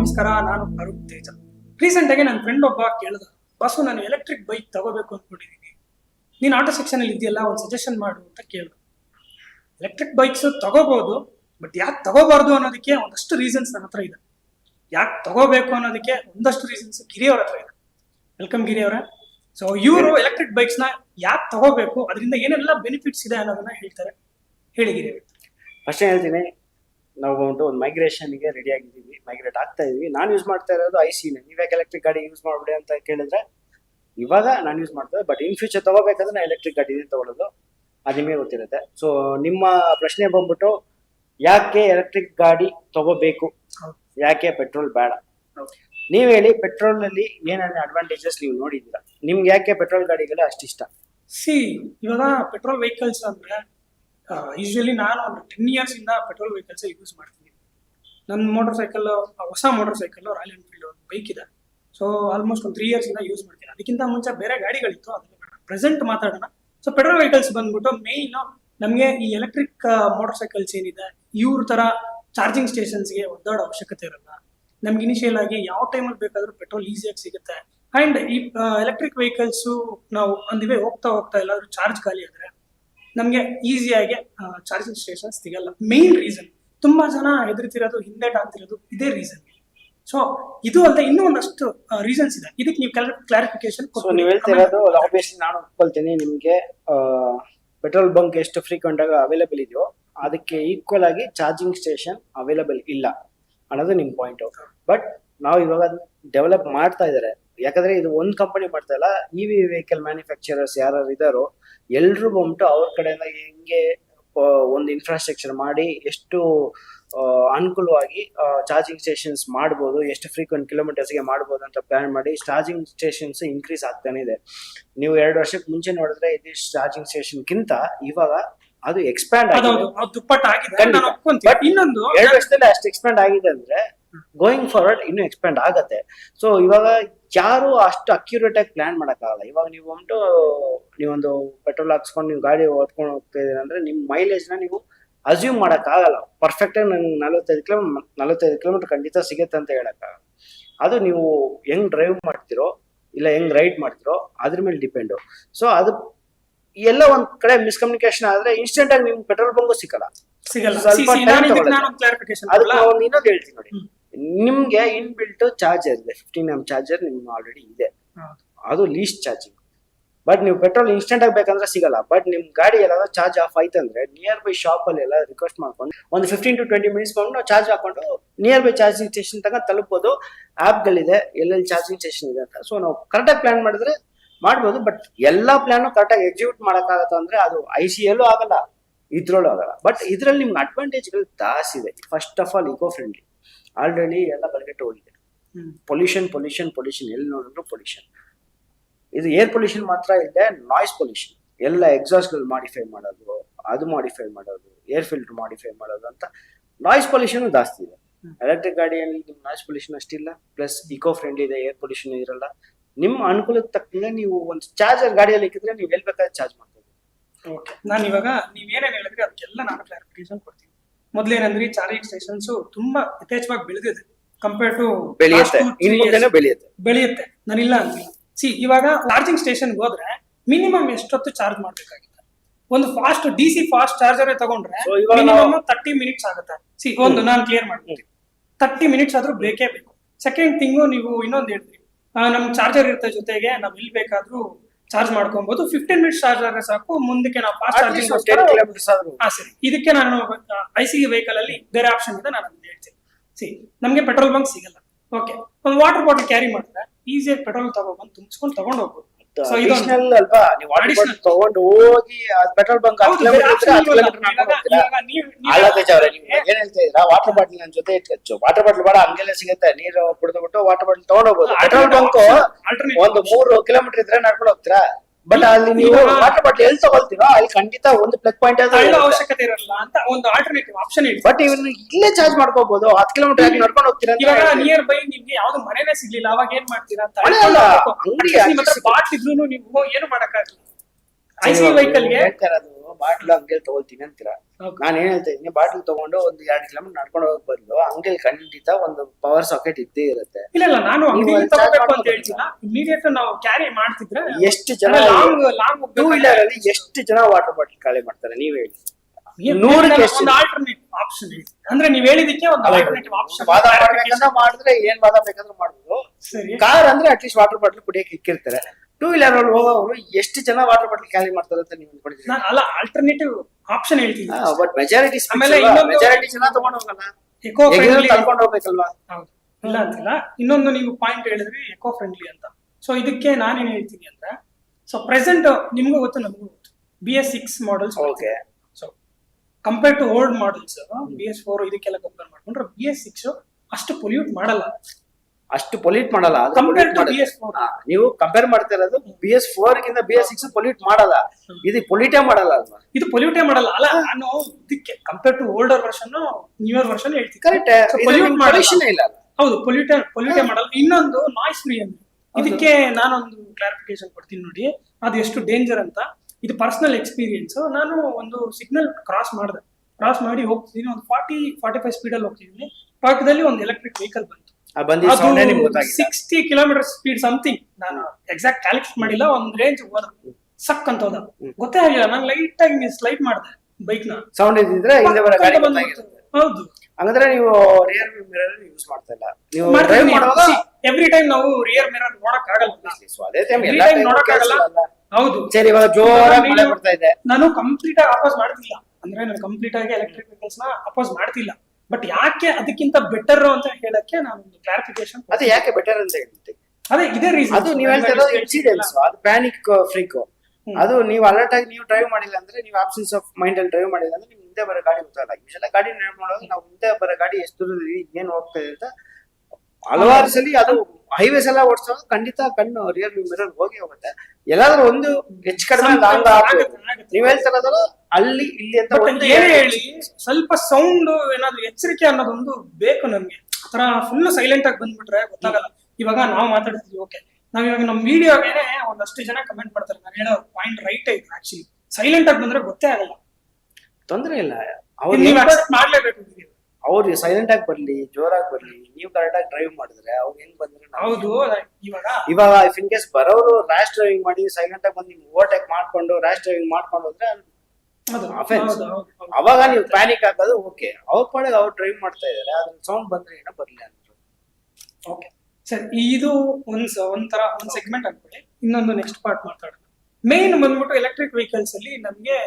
ನಮಸ್ಕಾರ, ನಾನು ಅರುಣ್ ತೇಜ. ರೀಸೆಂಟ್ ಆಗಿ ನನ್ನ ಫ್ರೆಂಡ್ ಒಬ್ಬ ಕೇಳ್ದ ಬಸ್ಸು ನಾನು ಎಲೆಕ್ಟ್ರಿಕ್ ಬೈಕ್ ತಗೋಬೇಕು ಅಂದ್ಕೊಂಡಿದ್ದೀನಿ ನೀನು ಆಟೋ ಸೆಕ್ಷನ್ ಅಲ್ಲಿ ಇದೆಯಲ್ಲ ಒಂದು ಸಜೆಷನ್ ಮಾಡು ಅಂತ ಕೇಳ್ದು. ಎಲೆಕ್ಟ್ರಿಕ್ ಬೈಕ್ಸ್ ತಗೋಬಹುದು ಬಟ್ ಯಾಕೆ ತಗೋಬಾರ್ದು ಅನ್ನೋದಕ್ಕೆ ಒಂದಷ್ಟು ರೀಸನ್ಸ್ ನನ್ನ ಹತ್ರ ಇದೆ. ಯಾಕೆ ತಗೋಬೇಕು ಅನ್ನೋದಕ್ಕೆ ಒಂದಷ್ಟು ರೀಸನ್ಸ್ ಗಿರಿ ಅವ್ರ ಹತ್ರ ಇದೆ. ವೆಲ್ಕಮ್ ಗಿರಿ ಅವರೇ. ಸೊ ಇವರು ಎಲೆಕ್ಟ್ರಿಕ್ ಬೈಕ್ಸ್ನ ಯಾಕೆ ತಗೋಬೇಕು, ಅದರಿಂದ ಏನೆಲ್ಲ ಬೆನಿಫಿಟ್ಸ್ ಇದೆ ಅನ್ನೋದನ್ನ ಹೇಳ್ತಾರೆ. ಹೇಳಿ ಫಸ್ಟ್ ಹೇಳ್ತೀನಿ ನಾವು ಒಂದು ಒಂದು ಮೈಗ್ರೇಷನ್ಗೆ ರೆಡಿ ಆಗಿದ್ದೀವಿ ಮೈಗ್ರೇಟ್ ಆಗ್ತಾ ಇದೀವಿ. ನಾನು ಯೂಸ್ ಮಾಡ್ತಾ ಇರೋದು ಐ ಸಿನೇ ನೀವ್ಯಾಕೆ ಎಲೆಕ್ಟ್ರಿಕ್ ಗಾಡಿ ಯೂಸ್ ಮಾಡ್ಬಿಡಿ ಅಂತ ಕೇಳಿದ್ರೆ, ಇವಾಗ ನಾನು ಯೂಸ್ ಮಾಡ್ತೇವೆ ಬಟ್ ಇನ್ ಫ್ಯೂಚರ್ ತಗೋಬೇಕಂದ್ರೆ ನಾನು ಎಲೆಕ್ಟ್ರಿಕ್ ಗಾಡಿ ತಗೊಳ್ಳೋದು ಅದು ನಿಮಗೆ ಗೊತ್ತಿರುತ್ತೆ. ಸೊ ನಿಮ್ಮ ಪ್ರಶ್ನೆ ಬಂದ್ಬಿಟ್ಟು ಯಾಕೆ ಎಲೆಕ್ಟ್ರಿಕ್ ಗಾಡಿ ತಗೋಬೇಕು? ಯಾಕೆ ಪೆಟ್ರೋಲ್ ಬೇಡ? ನೀವು ಹೇಳಿ ಪೆಟ್ರೋಲ್ನಲ್ಲಿ ಏನೇನು ಅಡ್ವಾಂಟೇಜಸ್ ನೀವು ನೋಡಿದ್ದೀರಾ? ನಿಮ್ಗೆ ಯಾಕೆ ಪೆಟ್ರೋಲ್ ಗಾಡಿಗಳು ಅಷ್ಟಿಷ್ಟ ಸಿ ಇವಾಗ ಪೆಟ್ರೋಲ್ ವೆಹಿಕಲ್ಸ್ ಅಂದ್ರೆ ಯೂಶಲಿ ನಾನು ಒಂದು ಟೆನ್ ಇಯರ್ಸ್ ಇಂದ ಪೆಟ್ರೋಲ್ ವೆಹಿಕಲ್ಸ್ ಯೂಸ್ ಮಾಡ್ತೀನಿ. ನನ್ನ ಮೋಟರ್ ಸೈಕಲ್ ಹೊಸ motorcycle Royal Enfield bike ಇದೆ. ಸೊ ಆಲ್ಮೋಸ್ಟ್ ಒಂದು ತ್ರೀ ಇಯರ್ಸ್ ಇಂದ ಯೂಸ್ ಮಾಡ್ತೀನಿ. ಅದಕ್ಕಿಂತ ಮುಂಚೆ ಬೇರೆ ಗಾಡಿಗಳಿತ್ತು ಪ್ರೆಸೆಂಟ್ ಮಾತಾಡೋಣ. ಸೊ ಪೆಟ್ರೋಲ್ ವೆಹಿಕಲ್ಸ್ ಬಂದ್ಬಿಟ್ಟು ಮೇಯ್ನ್ ನಮಗೆ ಈ ಎಲೆಕ್ಟ್ರಿಕ್ ಮೋಟರ್ ಸೈಕಲ್ಸ್ ಏನಿದೆ, ಇವ್ರ ತರ ಚಾರ್ಜಿಂಗ್ ಸ್ಟೇಷನ್ಸ್ಗೆ ಒದ್ದಾಡೋ ಅವಶ್ಯಕತೆ ಇರಲ್ಲ. ನಮ್ಗೆ ಇನಿಷಿಯಲ್ ಆಗಿ ಯಾವ ಟೈಮಲ್ಲಿ ಬೇಕಾದರೂ ಪೆಟ್ರೋಲ್ ಈಸಿಯಾಗಿ ಸಿಗುತ್ತೆ. ಅಂಡ್ ಈ ಎಲೆಕ್ಟ್ರಿಕ್ ವೆಹಿಕಲ್ಸ್ ನಾವು ಅಂದಿವೆ ಹೋಗ್ತಾ ಹೋಗ್ತಾ ಎಲ್ಲಾದರೂ ಚಾರ್ಜ್ ಖಾಲಿ ಆದ್ರೆ ನಮಗೆ ಈಸಿಯಾಗಿ ಚಾರ್ಜಿಂಗ್ ಸ್ಟೇಷನ್ ಸಿಗಲ್ಲ. ಮೇನ್ ರೀಸನ್ ತುಂಬಾ ಜನ ಹೆದರ್ತಿರೋದು ಹಿಂದೆ ಆಗ್ತಿರೋದು ಇದೇ ರೀಸನ್ ಸೊ ಇದು ಅಲ್ಲದೆ ಇನ್ನೂ ಒಂದಷ್ಟು ರೀಸನ್ಸ್ ಇದೆ. ಇದಕ್ಕೆ ನೀವು ಕ್ಲಾರಿಫಿಕೇಶನ್ ನೀವು ಹೇಳ್ತಿರೋದು ಆಬ್ವಿಯಸ್ಲಿ ನಾನು ಒಪ್ಕೊಳ್ತೀನಿ. ನಿಮಗೆ ಪೆಟ್ರೋಲ್ ಬಂಕ್ ಎಷ್ಟು ಫ್ರೀಕ್ವೆಂಟ್ ಆಗಿ ಅವೈಲೇಬಲ್ ಇದೆಯೋ ಅದಕ್ಕೆ ಈಕ್ವಲ್ ಆಗಿ ಚಾರ್ಜಿಂಗ್ ಸ್ಟೇಷನ್ ಅವೈಲೇಬಲ್ ಇಲ್ಲ. ಅನ್ನೋದು ನಿಮ್ ಪಾಯಿಂಟ್ ಬಟ್ ನಾವು ಇವಾಗ ಡೆವಲಪ್ ಮಾಡ್ತಾ ಇದ್ದಾರೆ ಯಾಕಂದ್ರೆ ಇದು ಒಂದ್ ಕಂಪನಿ ಮಾಡ್ತಾ ಇಲ್ಲ. ಇ ವಿ ವೆಹಿಕಲ್ ಮ್ಯಾನುಫ್ಯಾಕ್ಚರರ್ಸ್ ಯಾರು ಇದಾರೋ ಎಲ್ರು ಬಂದ್ಬಿಟ್ಟು ಅವ್ರ ಕಡೆಯಿಂದ ಹೆಂಗೆ ಒಂದು ಇನ್ಫ್ರಾಸ್ಟ್ರಕ್ಚರ್ ಮಾಡಿ ಎಷ್ಟು ಅನುಕೂಲವಾಗಿ ಚಾರ್ಜಿಂಗ್ ಸ್ಟೇಷನ್ಸ್ ಮಾಡ್ಬೋದು ಎಷ್ಟು ಫ್ರೀಕ್ವೆಂಟ್ ಕಿಲೋಮೀಟರ್ಸ್ಗೆ ಮಾಡ್ಬೋದು ಅಂತ ಪ್ಲಾನ್ ಮಾಡಿ ಚಾರ್ಜಿಂಗ್ ಸ್ಟೇಷನ್ಸ್ ಇನ್ಕ್ರೀಸ್ ಆಗ್ತಾನೆ ಇದೆ. ನೀವು ಎರಡು ವರ್ಷಕ್ಕೆ ಮುಂಚೆ ನೋಡಿದ್ರೆ ಇದು ಚಾರ್ಜಿಂಗ್ ಸ್ಟೇಷನ್ಗಿಂತ ಇವಾಗ ಅದು ಎಕ್ಸ್ಪ್ಯಾಂಡ್ ಆಗಿದೆ. ಇನ್ನೊಂದು ಎರಡು ವರ್ಷದಲ್ಲಿ ಅಷ್ಟು ಎಕ್ಸ್ಪ್ಯಾಂಡ್ ಆಗಿದೆ ಅಂದ್ರೆ ಗೋಯಿಂಗ್ ಫಾರ್ವರ್ಡ್ ಇನ್ನೂ ಎಕ್ಸ್ಪ್ಯಾಂಡ್ ಆಗತ್ತೆ. ಸೊ ಇವಾಗ ಯಾರು ಅಷ್ಟು ಅಕ್ಯುರೇಟ್ ಆಗಿ ಪ್ಲಾನ್ ಮಾಡೋಕ್ಕಾಗಲ್ಲ. ಇವಾಗ ನೀವು ಬಂದ್ಬಿಟ್ಟು ನೀವೊಂದು ಪೆಟ್ರೋಲ್ ಹಾಕ್ಸ್ಕೊಂಡು ನೀವು ಗಾಡಿ ಓದ್ಕೊಂಡು ಹೋಗ್ತಾ ಇದ್ದೀರಾ ಅಂದ್ರೆ ನಿಮ್ಮ ಮೈಲೇಜ್ನ ನೀವು ಅಸ್ಯೂಮ್ ಮಾಡೋಕ್ಕಾಗಲ್ಲ. ಪರ್ಫೆಕ್ಟ್ ಆಗಿ ನಂಗೆ ನಲವತ್ತೈದು ಕಿಲೋಮೀಟರ್ ನಲವತ್ತೈದು ಕಿಲೋಮೀಟರ್ ಖಂಡಿತ ಸಿಗುತ್ತೆ ಅಂತ ಹೇಳೋಕ್ಕಾಗಲ್ಲ. ಅದು ನೀವು ಹೆಂಗ್ ಡ್ರೈವ್ ಮಾಡ್ತಿರೋ ಇಲ್ಲ ಹೆಂಗ್ ರೈಡ್ ಮಾಡ್ತಿರೋ ಅದ್ರ ಮೇಲೆ ಡಿಪೆಂಡು ಸೊ ಅದು ಎಲ್ಲ ಒಂದ್ ಕಡೆ ಮಿಸ್ಕಮ್ಯುನಿಕೇಶನ್ ಆದ್ರೆ ಇನ್ಸ್ಟೆಂಟ್ ಆಗಿ ನಿಮ್ಗೆ ಪೆಟ್ರೋಲ್ ಬಂಕು ಸಿಕ್ಕಲ್ಲ ಸಿಗಲ್ಲ. ಸ್ವಲ್ಪ ಇನ್ನೊಂದು ಹೇಳ್ತೀನಿ ನೋಡಿ. ನಿಮ್ಗೆ ಇನ್ ಬಿಲ್ಟ್ ಚಾರ್ಜರ್ ಇದೆ. ಫಿಫ್ಟೀನ್ ಎಂ ಚಾರ್ಜರ್ ನಿಮ್ ಆಲ್ರೆಡಿ ಇದೆ. ಅದು ಲೀಸ್ಟ್ ಚಾರ್ಜಿಂಗ್ ಬಟ್ ನೀವು ಪೆಟ್ರೋಲ್ ಇನ್ಸ್ಟೆಂಟ್ ಆಗಿ ಬೇಕಂದ್ರೆ ಸಿಗಲ್ಲ. ಬಟ್ ನಿಮ್ ಗಾಡಿ ಎಲ್ಲ ಚಾರ್ಜ್ ಆಫ್ ಆಯ್ತಂದ್ರೆ ನಿಯರ್ ಬೈ ಶಾಪ್ ಅಲ್ಲಿ ಎಲ್ಲ ರಿಕ್ವೆಸ್ಟ್ ಮಾಡ್ಕೊಂಡು ಒಂದು ಫಿಫ್ಟೀನ್ ಟು ಟ್ವೆಂಟಿ ಮಿನಿಟ್ಸ್ ನಾವು ಚಾರ್ಜ್ ಹಾಕೊಂಡು ನಿಯರ್ ಬೈ ಚಾರ್ಜಿಂಗ್ ಸ್ಟೇಷನ್ ತನಕ ತಲುಪಬಹುದು ಗಳಿದೆ. ಎಲ್ಲೆಲ್ಲಿ ಚಾರ್ಜಿಂಗ್ ಸ್ಟೇಷನ್ ಇದೆ ಅಂತ. ಸೊ ನಾವು ಕರೆಕ್ಟಾಗಿ ಪ್ಲಾನ್ ಮಾಡಿದ್ರೆ ಮಾಡ್ಬೋದು. ಬಟ್ ಎಲ್ಲಾ ಪ್ಲಾನ್ ಕರೆಕ್ಟಾಗಿ ಎಕ್ಸಿಕ್ಯೂಟ್ ಮಾಡಕ್ಕಾಗತ್ತ ಅಂದ್ರೆ ಅದು ಐ ಸಿ ಎಲ್ಲೂ ಆಗಲ್ಲ. ಇದ್ರಲ್ಲೂ ಆಗಲ್ಲ. ಬಟ್ ಇದ್ರಲ್ಲಿ ನಿಮ್ಗೆ ಅಡ್ವಾಂಟೇಜ್ಗಳು ಜಾಸ್ತಿ ಇದೆ. First of all eco friendly already ಎಲ್ಲ ಬರ್ಗೆಟ್ಟು ಹೋಗಿದೆ. ಪೊಲ್ಯೂಷನ್ ಪೊಲ್ಯೂಷನ್ ಪೊಲ್ಯೂಷನ್ ಎಲ್ಲಿ ನೋಡಿದ್ರು ಪೊಲ್ಯೂಷನ್ ಇದು ಏರ್ ಪೊಲ್ಯೂಷನ್ ಮಾತ್ರ ಇದೆ ನಾಯ್ಸ್ ಪೊಲ್ಯೂಷನ್ ಎಲ್ಲ ಎಕ್ಸಾಸ್ಟ್ಗಳು ಮಾಡಿಫೈ ಮಾಡೋದು ಅದು ಮಾಡಿಫೈ ಮಾಡೋದು ಏರ್ ಫಿಲ್ಟರ್ ಮಾಡಿಫೈ ಮಾಡೋದು ಅಂತ ನಾಯ್ಸ್ ಪೊಲ್ಯೂಷನ್ ಜಾಸ್ತಿ ಇದೆ. ಎಲೆಕ್ಟ್ರಿಕ್ ಗಾಡಿಯಲ್ಲಿ ನಾಯ್ಸ್ ಪೊಲ್ಯೂಷನ್ ಅಷ್ಟಿಲ್ಲ. ಪ್ಲಸ್ ಇಕೋ ಫ್ರೆಂಡ್ಲಿ ಇದೆ ಏರ್ ಪೊಲ್ಯೂಷನ್ ಇರಲ್ಲ. ನಿಮ್ಮ ಅನುಕೂಲಕ್ಕೆ ತಕ್ಕಂಗೆ ನೀವು ಒಂದು ಚಾರ್ಜರ್ ಗಾಡಿಯಲ್ಲಿ ಇಕ್ಕಿದ್ರೆ ನೀವು ಎಲ್ಲಿ ಬೇಕಾದ್ರೆ ಚಾರ್ಜ್ ಮಾಡ್ಬೋದು. ಓಕೆ ನಾನು ಇವಾಗ ನೀವ್ ಏನೇನು ಹೇಳಿದ್ರೆ ಅದಕ್ಕೆಲ್ಲ ನಾನು ಕ್ಲಾರಿಫಿಕೇಶನ್ ಕೊಡ್ತೀನಿ. ಮೊದ್ಲೇನಂದ್ರೆ ಚಾರ್ಜಿಂಗ್ ಸ್ಟೇಷನ್ಸ್ ತುಂಬಾ ಯಥೇಚ್ಛವಾಗಿ ಬೆಳೆದಿದೆ. ಕಂಪೇರ್ ಟು ಬೆಳೆಯುತ್ತೆ. ಬೆಳೆಯುತ್ತೆ. ಬೆಳೆಯುತ್ತೆ. ನಾನಿಲ್ಲ ಅಂತಿಲ್ಲ ಸಿ ಇವಾಗ ಚಾರ್ಜಿಂಗ್ ಸ್ಟೇಷನ್ ಹೋದ್ರೆ ಮಿನಿಮಮ್ ಎಷ್ಟೊತ್ತು ಚಾರ್ಜ್ ಮಾಡ್ಬೇಕಾಗಿತ್ತು? ಒಂದು fast D C fast charger ತಗೊಂಡ್ರೆ ಮಿನಿಮಮ್ ತರ್ಟಿ ಮಿನಿಟ್ಸ್ ಆಗುತ್ತೆ. ಸಿ ಒಂದು ನಾನು ಕ್ಲಿಯರ್ ಮಾಡ್ತೀನಿ. ತರ್ಟಿ ಮಿನಿಟ್ಸ್ ಆದ್ರೂ ಬೇಕೇ ಬೇಕು. ಸೆಕೆಂಡ್ ಥಿಂಗು ನೀವು ಇನ್ನೊಂದು ಹೇಳಿದ್ರಿ ನಮ್ ಚಾರ್ಜರ್ ಇರುತ್ತೆ ಜೊತೆಗೆ ನಾವ್ ಎಲ್ಲಿ ಬೇಕಾದ್ರೂ ಚಾರ್ಜ್ ಮಾಡ್ಕೊಬಹುದು ಫಿಫ್ಟೀನ್ ಮಿನಿಟ್ಸ್ ಚಾರ್ಜ್ ಆದ್ರೆ ಸಾಕು. ಮುಂದಕ್ಕೆ ನಾವು ಫಾಸ್ಟ್ ಚಾರ್ಜಿಂಗ್ ಹಾ ಸರಿ. ಇದಕ್ಕೆ ನಾನು ಐ ಸಿ ವೆಹಿಕಲ್ ಅಲ್ಲಿ ಬೇರೆ ಆಪ್ಷನ್ ಇದೆ ನಾನು ಅದನ್ನ ಹೇಳ್ತೀನಿ. ಸಿ ನಮಗೆ ಪೆಟ್ರೋಲ್ ಬಂಕ್ ಸಿಗಲ್ಲ. ಓಕೆ ಒಂದು ವಾಟರ್ ಬಾಟಲ್ ಕ್ಯಾರಿ ಮಾಡಿದ್ರೆ ಈಸಿಯಾಗಿ ಪೆಟ್ರೋಲ್ ತಗೊಬಂದು ತುಂಬಿಸ್ಕೊಂಡು ತಗೊಂಡು ಹೋಗ್ಬೋದು ಅಡಿಷನಲ್ ಅಲ್ವಾ? ನೀವು. ಬಾಟಲ್ ತಗೊಂಡು ಹೋಗಿ ಪೆಟ್ರೋಲ್ ಬಂಕ್ ಇದ್ರೆ ಏನ್ ಹೇಳ್ತಾ ಇದ್ದೀರಾ ವಾಟರ್ ಬಾಟಲ್ ನನ್ನ ಜೊತೆ ಇಟ್ಕೊಚ್ಚು ವಾಟರ್ ಬಾಟಲ್ ಬೇಡ ಹಂಗೆಲ್ಲ ಸಿಗುತ್ತೆ. ನೀರು ಕುಡಿದ್ಬಿಟ್ಟು ವಾಟರ್ ಬಾಟಲ್ ತಗೊಂಡ್ ಹೋಗ್ಬೋದು. ಪೆಟ್ರೋಲ್ ಬಂಕ್ ಒಂದು ಮೂರು ಕಿಲೋಮೀಟರ್ ಇದ್ರೆ ನಡ್ಕೊಂಡು ಹೋಗ್ತೀರಾ? ಬಟ್ ಅಲ್ಲಿ ನೀವು ವಾಟರ್ ಬಾಟಲ್ ಎಲ್ಲಿ ತಗೊಳ್ತೀರೋ ಅಲ್ಲಿ ಖಂಡಿತ ಒಂದು ಪ್ಲಗ್ ಪಾಯಿಂಟ್ ಅವಶ್ಯಕತೆ ಇರಲ್ಲ ಅಂತ ಒಂದು ಆಲ್ಟರ್ನೇಟಿವ್ ಆಪ್ಷನ್ ಇದೆ ಬಟ್ ಇವ್ ಇಲ್ಲೇ ಚಾರ್ಜ್ ಮಾಡ್ಕೋಬಹುದು ಹತ್ತು ಕಿಲೋಮೀಟರ್ ಆಗಿ ನಡ್ಕೊಂಡು ಹೋಗ್ತೀರಾ ಇವಾಗ ನಿಯರ್ ಬೈ ನಿಮ್ಗೆ ಯಾವ್ದು ಮನೆನೇ ಸಿಗ್ಲಿಲ್ಲ ಅವಾಗ ಏನ್ ಮಾಡ್ತೀರಾ ಅಂತ ಅಂಗಡಿ ನಿಮ್ಮ ಬಾಟ್ ಇದ್ರು ನೀವು ಏನು ಮಾಡಕ್ಕಾಗಲ್ಲ. ಐಸಿ ವೆಹಿಕಲ್ಗೆ ಬಾಟ್ಲು ಅಂಗಡಿಯಲ್ಲಿ ತಗೊಳ್ತೀನಿ ಅಂತೀರಾ. ನಾನು ಏನ್ ಹೇಳ್ತಾ ಇದ್ದೀನಿ ಬಾಟ್ಲ್ ತಗೊಂಡು ಒಂದು ಎರಡು ಕಿಲೋಮೀಟರ್ ನಡ್ಕೊಂಡು ಹೋಗಕ್ ಬದಲು ಅಂಗಡಿಯಲ್ಲಿ ಖಂಡಿತ ಒಂದು ಪವರ್ ಸಾಕೆಟ್ ಇದ್ದೇ ಇರುತ್ತೆ. ಇಲ್ಲ ಇಲ್ಲ ನಾನು ತಗೋಬೇಕು ಅಂತ ಹೇಳ್ತಿಲ್ಲ ಇಮಿಡಿಯೇಟ್ ನಾವು ಕ್ಯಾರಿ ಮಾಡ್ತಿದ್ರೆ ಎಷ್ಟು ಜನ ಲಾಂಗ್ ಲಾಂಗ್ ಟೂ ವೀಲರ್ ಅಲ್ಲಿ ಎಷ್ಟು ಜನ ವಾಟರ್ ಬಾಟಲ್ ಖಾಲಿ ಮಾಡ್ತಾರೆ ನೀವ್ ಹೇಳಿ. ನೂರಕ್ಕೆ ನೂರಕ್ಕೆ ಎಷ್ಟು? ಒಂದು ಆಲ್ಟರ್ನೇಟಿವ್ ಆಪ್ಷನ್ ಅಂದ್ರೆ ನೀವ್ ಹೇಳಿದಕ್ಕೆ ಒಂದು ಆಲ್ಟರ್ನೇಟಿವ್ ಆಪ್ಷನ್ ವಾದ ಮಾಡಿದ್ರೆ ಏನ್ ವಾದ ಬೇಕಾದ್ರೂ ಮಾಡ್ಬೋದು. ಕಾರ್ ಅಂದ್ರೆ ಅಟ್ಲೀಸ್ಟ್ ವಾಟರ್ ಬಾಟಲ್ ಕುಡಿಯಕ್ಕೆ ಇಕ್ಕಿರ್ತಾರೆ. ಟೂ ವೀಲರ್ ಅಲ್ಲಿ ಹೋಗೋರು ಎಷ್ಟು ಜನ ವಾಟರ್ ಬಾಟಲ್ ಕ್ಯಾರಿ ಮಾಡ್ತಾರೆ ಅಂತ ನೀವು ಅನ್ಕೊಂಡಿದ್ದೀರಿ ನಾನು ಅಲ್ಲ ಆಲ್ಟರ್ನೇಟಿವ್ ಆಪ್ಷನ್ ಹೇಳ್ತೀನಿ. ಬಟ್ ಮೆಜಾರಿಟಿ ಆಮೇಲೆ ಇನ್ನೊಂದು- ಮೆಜಾರಿಟಿ ಜನ ತಗೊಂಡೋಗಲ್ಲ. ಎಕೋ ಫ್ರೆಂಡ್ಲಿ ತಗೊಂಡು ಹೋಗ್ಬೇಕಲ್ವಾ? ಹೌದು. ಇಲ್ಲ ಅಂತಿಲ್ಲ. ಇನ್ನೊಂದು ನೀವು ಪಾಯಿಂಟ್ ಹೇಳಿದ್ರಿ ಎಕೋ ಫ್ರೆಂಡ್ಲಿ ಅಂತ. ಸೊ ಇದಕ್ಕೆ ನಾನೇನ್ ಹೇಳ್ತೀನಿ ಅಂದ್ರೆ ಸೊ ಪ್ರೆಸೆಂಟ್ ನಿಮ್ಗೂ ಗೊತ್ತು ನಮಗೂ ಗೊತ್ತು. B S six models okay so compare to old models B S four ಇದಕ್ಕೆಲ್ಲ ಕಂಪೇರ್ ಮಾಡ್ಕೊಂಡ್ರೆ ಬಿ ಎಸ್ ಸಿಕ್ಸ್ ಅಷ್ಟು ಪೊಲ್ಯೂಟ್ ಮಾಡಲ್ಲ. ಅಷ್ಟು ಪೊಲ್ಯೂಟ್ ಮಾಡಲ್ಲ ಕಂಪೇರ್ ಟು ಬಿಎಸ್ ನೀವು ಕಂಪೇರ್ ಮಾಡ್ತಾ ಇರೋದು ಬಿ ಎಸ್ ಫೋರ್ ಗಿಂತ ಬಿ ಎಸ್ ಸಿಕ್ಸ್ ಪೊಲ್ಯೂಟ್ ಮಾಡಲ್ಲ. ಇದು ಪೊಲ್ಯೂಟೇ ಮಾಡಲ್ಲ ಅಲ್ವಾ? ಇದು ಪೊಲ್ಯೂಟೇ ಮಾಡಲ್ಲ. ಅಲ್ಲ ನಾನು ಇದಕ್ಕೆ compare to older version newer version ಹೇಳ್ತೀನಿ. ಕರೆಕ್ಟ್ ಪೊಲ್ಯೂಟ್ ಮಾಡಲ್ಲ. ಇಲ್ಲ ಹೌದು ಪೊಲ್ಯೂಟೇ ಪೊಲ್ಯೂಟೇ ಮಾಡಲ್ಲ. ಇನ್ನೊಂದು ನಾಯ್ಸ್ ಫ್ರೀ ಅಂತ ಇದಕ್ಕೆ ನಾನೊಂದು ಕ್ಲಾರಿಫಿಕೇಶನ್ ಕೊಡ್ತೀನಿ ನೋಡಿ. ಅದು ಎಷ್ಟು ಡೇಂಜರ್ ಅಂತ. ಇದು ಪರ್ಸನಲ್ ಎಕ್ಸ್ಪೀರಿಯನ್ಸ್ ನಾನು ಒಂದು ಸಿಗ್ನಲ್ ಕ್ರಾಸ್ ಮಾಡಿದೆ. ಕ್ರಾಸ್ ಮಾಡಿ ಹೋಗ್ತಿದ್ದೀನಿ. ಒಂದು ಫಾರ್ಟಿ ಫಾರ್ಟಿ ಫೈವ್ ಸ್ಪೀಡಲ್ಲಿ ಹೋಗ್ತಿದ್ದೀನಿ. ಪಕ್ಕದಲ್ಲಿ ಒಂದು ಎಲೆಕ್ಟ್ರಿಕ್ ವೆಹಿಕಲ್ ಬಂತು. ಸಿಕ್ಸ್ಟಿ ಕಿಲೋಮೀಟರ್ ಸ್ಪೀಡ್ ಸಮಥಿಂಗ್ ನಾನು ಎಕ್ಸಾಕ್ಟ್ ಕ್ಯಾಲ್ಕುಲೇಟ್ ಮಾಡಿಲ್ಲ ಒಂದ್ ರೇಂಜ್ ಹೋದ ಸಕ್ ಅಂತ ಹೋದ. ಗೊತ್ತೇ ಆಗಿಲ್ಲ ನಾನು ಲೈಟ್ ಆಗಿ ಸ್ಲೈಡ್ ಮಾಡಿದೆ ಬೈಕ್ನ. ಸೌಂಡ್ ಇದ್ದಿದ್ರೆ ಹಿಂದೆ. ಹಾಗಾದ್ರೆ ನೀವು ರಿಯರ್ ಮಿರರ್ ಯೂಸ್ ಮಾಡ್ತಾ ಇಲ್ಲ. ನೀವು ಡ್ರೈವ್ ಮಾಡುವಾಗ ಎವ್ರಿ ಟೈಮ್ ನಾವು ರಿಯರ್ ಮಿರರ್ ನೋಡಕ್ ಆಗಲ್ಲ ಸೊ ಅದೇ ಟೈಮ್ ಎಲ್ಲ ಟೈಮ್ ನೋಡಕ್ ನೋಡಕ್ಕಾಗಲ್ಲ. ಹೌದು. ಸರಿ ಇವಾಗ ಜೋರಾಗಿ ಮಳೆ ಬರ್ತಾ ಇದೆ. ನಾನು ಕಂಪ್ಲೀಟ್ ಆಗಿ ಅಪೋಸ್ ಮಾಡ್ತಿಲ್ಲ. ಅಂದ್ರೆ ನಾನು ಕಂಪ್ಲೀಟ್ ಆಗಿ ಎಲೆಕ್ಟ್ರಿಕ್ ವೆಹಿಕಲ್ಸ್ನ ಅಪೋಸ್ ಮಾಡ್ತಿಲ್ಲ. ಬಟ್ ಯಾಕೆ ಅದಕ್ಕಿಂತ ಬೆಟರ್ ಅಂತ ಹೇಳಕ್ಕೆ ನಾನು ಒಂದು ಕ್ಲಾರಿಫಿಕೇಶನ್ ಅದು ಯಾಕೆ ಬೆಟರ್ ಅಂತ ಹೇಳ್ತೀನಿ ಅದೇ ಇದೇ ರೀಸನ್ ಅದು ನೀವು ಹೇಳ್ತಾ ಇರೋದು ಇನ್ಸಿಡೆನ್ಸ್ ಅದು ಪ್ಯಾನಿಕ್ ಫ್ರೀಕ್ ಅದು ನೀವು ಅಲರ್ಟ್ ಆಗಿ ನೀವು ಡ್ರೈವ್ ಮಾಡಿಲ್ಲ ಅಂದ್ರೆ ನೀವು ಆಬ್ಸೆನ್ಸ್ ಆಫ್ ಮೈಂಡ್ ಅಲ್ಲಿ ಡ್ರೈವ್ ಮಾಡಿಲ್ಲ ಅಂದ್ರೆ ನಿಮ್ ಹಿಂದೆ ಬರೋ ಗಾಡಿ ಗೊತ್ತಾಗಲ್ಲ ಯೂಶಲ ಗಾಡಿ ಡ್ರೈವ್ ಮಾಡೋದು ನಾವು ಹಿಂದೆ ಬರೋ ಗಾಡಿ ಎಷ್ಟು ಏನ್ ಹೋಗ್ತಾ ಇದೆ ಅಂತ ಹಲವಾರು ಸಲ ಅದು ಹೈವೇಸ್ ಎಲ್ಲ ಓಡಿಸುವಾಗ ಖಂಡಿತ ಕಣ್ಣು ರಿಯರ್ ಮಿರರ್ ಹೋಗಿ ಹೋಗುತ್ತೆ. ಎಲ್ಲಾದ್ರೂ ಒಂದು ಹೆಚ್ಚು ಕಡಿಮೆ ನೀವ್ ಹೇಳ್ತಾರ ಅಲ್ಲಿ ಇಲ್ಲಿ ಅಂತ ಏನೇ ಹೇಳಿ ಸ್ವಲ್ಪ ಸೌಂಡ್ ಏನಾದ್ರು ಎಚ್ಚರಿಕೆ ಅನ್ನೋದೊಂದು ಬೇಕು ನಮ್ಗೆ. ಆತರ ಫುಲ್ ಸೈಲೆಂಟ್ ಆಗಿ ಬಂದ್ಬಿಟ್ರೆ ಗೊತ್ತಾಗಲ್ಲ. ಇವಾಗ ನಾವು ಮಾತಾಡ್ತೀವಿ ಓಕೆ ನಾವ್ ಇವಾಗ ನಮ್ ವಿಡಿಯೋಗೇನೆ ಒಂದಷ್ಟು ಜನ ಕಮೆಂಟ್ ಮಾಡ್ತಾರೆ. ನಾನು ಹೇಳೋ ಪಾಯಿಂಟ್ ರೈಟ್ ಐತೆ ಆಕ್ಚುಲಿ ಸೈಲೆಂಟ್ ಆಗಿ ಬಂದ್ರೆ ಗೊತ್ತೇ ಆಗಲ್ಲ. ತೊಂದ್ರೆ ಇಲ್ಲ. ಮಾಡ್ಲೇಬೇಕು. ಅವ್ರು ಸೈಲೆಂಟ್ ಆಗಿ ಬರ್ಲಿ ಜೋರಾಗಿ ಬರ್ಲಿ ನೀವು ಕರೆಕ್ಟ್ ಆಗಿ ಡ್ರೈವ್ ಮಾಡಿದ್ರೆ ಅವ್ರು ಹೆಂಗ್ ಬಂದ್ರೆ ನಾವು- ಹೌದು ಇವಾಗ. ಇವಾಗ ಇಫ್ ಇನ್ ಕೇಸ್ ಬರೋರು ರ್ಯಾಶ್ ಡ್ರೈವಿಂಗ್ ಮಾಡಿ ಸೈಲೆಂಟ್ ಆಗಿ ಬಂದು ನಿಮ್ಗೆ ಓವರ್ಟೇಕ್ ಮಾಡ್ಕೊಂಡು ರ್ಯಾಶ್ ಡ್ರೈವಿಂಗ್ ಮಾಡ್ಕೊಂಡು ಹೋದ್ರೆ ಅದು ಅದು Offense. ಹೌದು, ಹೌದು, ಹೌದು. ಅವಾಗ ನೀವು ಪ್ಯಾನಿಕ್ ಆಗೋದು ಓಕೆ ಅವ್ರ ಪಾಡಿಗೆ ಅವ್ರು ಡ್ರೈವ್ ಮಾಡ್ತಾ ಇದಾರೆ ಅದ್ರ ಸೌಂಡ್ ಬಂದ್ರೆ ಏನೋ ಬರ್ಲಿ ಅಂತ. ಓಕೆ ಸರ್ ಇದು ಒಂದ್ ಸ- ಒಂಥರ ಒಂದ್ ಸೆಗ್ಮೆಂಟ್ ಅನ್ಕೊಳ್ಳಿ. ಇನ್ನೊಂದು ನೆಕ್ಸ್ಟ್ ಪಾರ್ಟ್ ಮಾತಾಡೋಣ. ಮೇನ್ ಬಂದ್ಬಿಟ್ಟು ಎಲೆಕ್ಟ್ರಿಕ್ ವೆಹಿಕಲ್ಸ್ ಅಲ್ಲಿ ನಮ್ಗೆ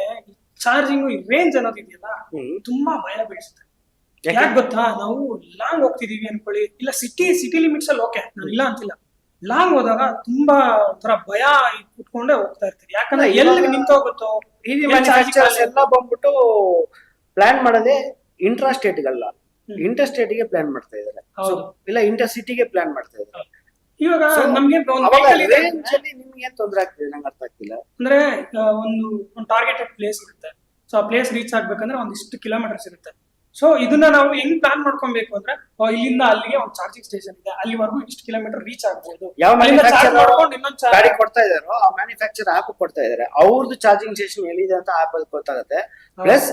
ಚಾರ್ಜಿಂಗ್ ರೇಂಜ್ ಅನ್ನೋದು ಇದೆಯಲ್ಲ ಹ್ಮ್. ತುಂಬಾ ಭಯ ಬೀಳಿಸುತ್ತೆ ಯಾಕೆ? ಗೊತ್ತಾ? ನಾವು ಲಾಂಗ್ ಹೋಗ್ತಿದೀವಿ ಅನ್ಕೊಳ್ಳಿ. ಇಲ್ಲ ಸಿಟಿ ಸಿಟಿ ಲಿಮಿಟ್ಸ್ ಅಲ್ಲಿ ಓಕೆ ನಾನು ಇಲ್ಲ ಅಂತಿಲ್ಲ. ಲಾಂಗ್ ಹೋದಾಗ ತುಂಬಾ ಒಂಥರ ಭಯ ಇಟ್ಕೊಂಡೇ ಹೋಗ್ತಾ ಇರ್ತೀವಿ. ಯಾಕಂದ್ರೆ ಎಲ್ಲಿ ನಿಂತೋಗುತ್ತೋ? ಇವಿ ಎಲ್ಲಿ ಬಂದ್ಬಿಟ್ಟು ಪ್ಲಾನ್ ಮಾಡದೆ ಇಂಟ್ರಾ ಸ್ಟೇಟ್ಗಲ್ಲ ಅಲ್ಲ ಇಂಟರ್ ಸ್ಟೇಟ್ಗೆ ಪ್ಲಾನ್ ಮಾಡ್ತಾ ಇದಾರೆ ಹೌದು. ಇಲ್ಲ ಇಂಟರ್ ಸಿಟಿಗೆ ಪ್ಲಾನ್ ಮಾಡ್ತಾ ಇದಾರೆ ಇವಾಗ ನಮ್ಗೆ ನಿಮ್ಗೆ ತೊಂದರೆ ತೊಂದ್ರೆ ಆಗ್ತಿದೆ? ನಂಗೆ ಅರ್ಥ ಆಗ್ತಿಲ್ಲ. ಅಂದ್ರೆ ಒಂದು ಒಂದು ಟಾರ್ಗೆಟೆಡ್ ಪ್ಲೇಸ್ ಇರುತ್ತೆ. ಸೊ ಆ ಪ್ಲೇಸ್ ರೀಚ್ ಆಗ್ಬೇಕಂದ್ರೆ ಒಂದಿಷ್ಟು ಕಿಲೋಮೀಟರ್ಸ್ ಇರುತ್ತೆ. ಸೊ ಇದನ್ನ ನಾವು ಹೆಂಗ್ ಪ್ಲಾನ್ ಮಾಡ್ಕೊಬೇಕು ಅಂದ್ರೆ ಇಲ್ಲಿಂದ ಅಲ್ಲಿಗೆ ಒಂದು ಚಾರ್ಜಿಂಗ್ ಸ್ಟೇಷನ್ ಇದೆ. ಅಲ್ಲಿವರೆಗೂ ಇಷ್ಟು ಕಿಲೋಮೀಟರ್ ರೀಚ್ ಆಗ್ಬೋದು. ಯಾವ ಗಾಡಿ ಕೊಡ್ತಾ ಇದಾರೋ ಆ ಮ್ಯಾನುಫ್ಯಾಕ್ಚರ್ ಆಪ್ ಕೊಡ್ತಾ ಇದಾರೆ ಅವ್ರದ್ದು ಚಾರ್ಜಿಂಗ್ ಸ್ಟೇಷನ್ ಎಲ್ಲಿದೆ ಅಂತ ಆಪ್ ಅಲ್ಲಿ ಗೊತ್ತಾಗುತ್ತೆ. ಪ್ಲಸ್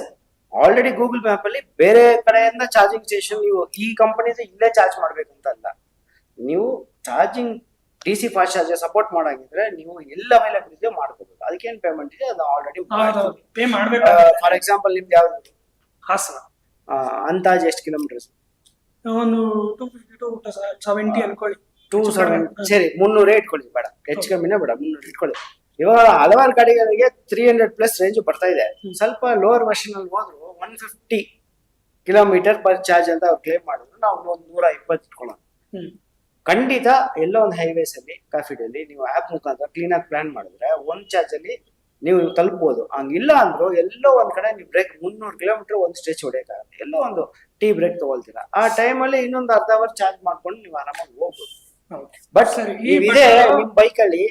ಆಲ್ರೆಡಿ ಗೂಗಲ್ ಮ್ಯಾಪ್ ಅಲ್ಲಿ ಬೇರೆ ಕಡೆಯಿಂದ ಚಾರ್ಜಿಂಗ್ ಸ್ಟೇಷನ್ ನೀವು ಈ ಕಂಪನಿ ಇಲ್ಲೇ ಚಾರ್ಜ್ ಮಾಡ್ಬೇಕು ಅಂತ ಅಲ್ಲ. ನೀವು charging D C fast charger support ಮಾಡಂಗಿದ್ರೆ ನೀವು ಎಲ್ಲ ಅವೈಲಬಲ್ ಇದೆ ಅದಕ್ಕೆ ಅದಕ್ಕೇನ್ ಪೇಮೆಂಟ್ ಇದೆ? ಅದು ಆಲ್ರೆಡಿ ಪೇ ಮಾಡ್ಬೇಕು ಫಾರ್ ಎಕ್ಸಾಂಪಲ್ ನಿಮ್ದು ಯಾವ್ದು? ಹಾಸನ. ಅಂದಾಜು ಎಷ್ಟು ಕಿಲೋಮೀಟರ್ಸ್ ಒಂದು ಟೂ ಫಿಫ್ಟಿ ಟು ಸೆವೆಂಟಿ ಅನ್ಕೊಳ್ಳಿ. ಟೂ ಹೆಚ್ಚು ಸೆವೆನ್ ಸರಿ ಮುನ್ನೂರೇ ಇಟ್ಕೊಳ್ಳಿ ಬೇಡ. ಹೆಚ್ಚು ಕಮ್ಮಿನೇ ಬೇಡ ಮುನ್ನೂರು ಇಟ್ಕೊಳ್ಳಿ. ಇವಾಗ ಹಲವಾರು ಗಾಡಿಗಳಿಗೆ ತ್ರೀ ಹಂಡ್ರೆಡ್ ಪ್ಲಸ್ ರೇಂಜ್ ಬರ್ತಾ ಇದೆ. ಸ್ವಲ್ಪ ಲೋವರ್ ಮಷಿನ್ ಅಲ್ಲಿ ಹೋದ್ರು one fifty kilometre per charge ಅಂತ ಅವ್ರು ಕ್ಲೇಮ್ ಮಾಡಿದ್ರು. ನಾವು ಒಂದು ನೂರ ಇಪ್ಪತ್ತು ಇಟ್ಕೊಳ್ಳೋಣ. ಖಂಡಿತ ಎಲ್ಲೋ ಒಂದು ಹೈವೇಸ್ ಅಲ್ಲಿ ಡೇಲಿ ನೀವು ಆಪ್ ಮುಖಾಂತರ ಕ್ಲೀನ್ ಆಗಿ ಪ್ಲಾನ್ ಮಾಡಿದ್ರೆ ಒಂದ್ ಚಾರ್ಜ್ ಅಲ್ಲಿ ನೀವು ತಲುಪಬಹುದು ಹಂಗಿಲ್ಲ ಅಂದ್ರು ಎಲ್ಲೋ ಒಂದ್ ಕಡೆ ನೀವು ಬ್ರೇಕ್ ಮುನ್ನೂರು ಕಿಲೋಮೀಟರ್ ಒಂದು ಸ್ಟೇಜ್ ಹೊಡೆಯಕ್ಕಾಗುತ್ತೆ ಎಲ್ಲೋ ಒಂದು ಟೀ ಬ್ರೇಕ್ ತಗೊಳ್ತೀರಾ. ಆ ಟೈಮಲ್ಲಿ ಇನ್ನೊಂದು ಅರ್ಧ ಅವರ್ ಚಾರ್ಜ್ ಮಾಡ್ಕೊಂಡು ನೀವು ಆರಾಮಾಗಿ ಹೋಗ್ಬೋದು. ಬಟ್ ಸರ್ ಇದೆ ನಿಮ್ ಬೈಕ್ ಅಲ್ಲಿ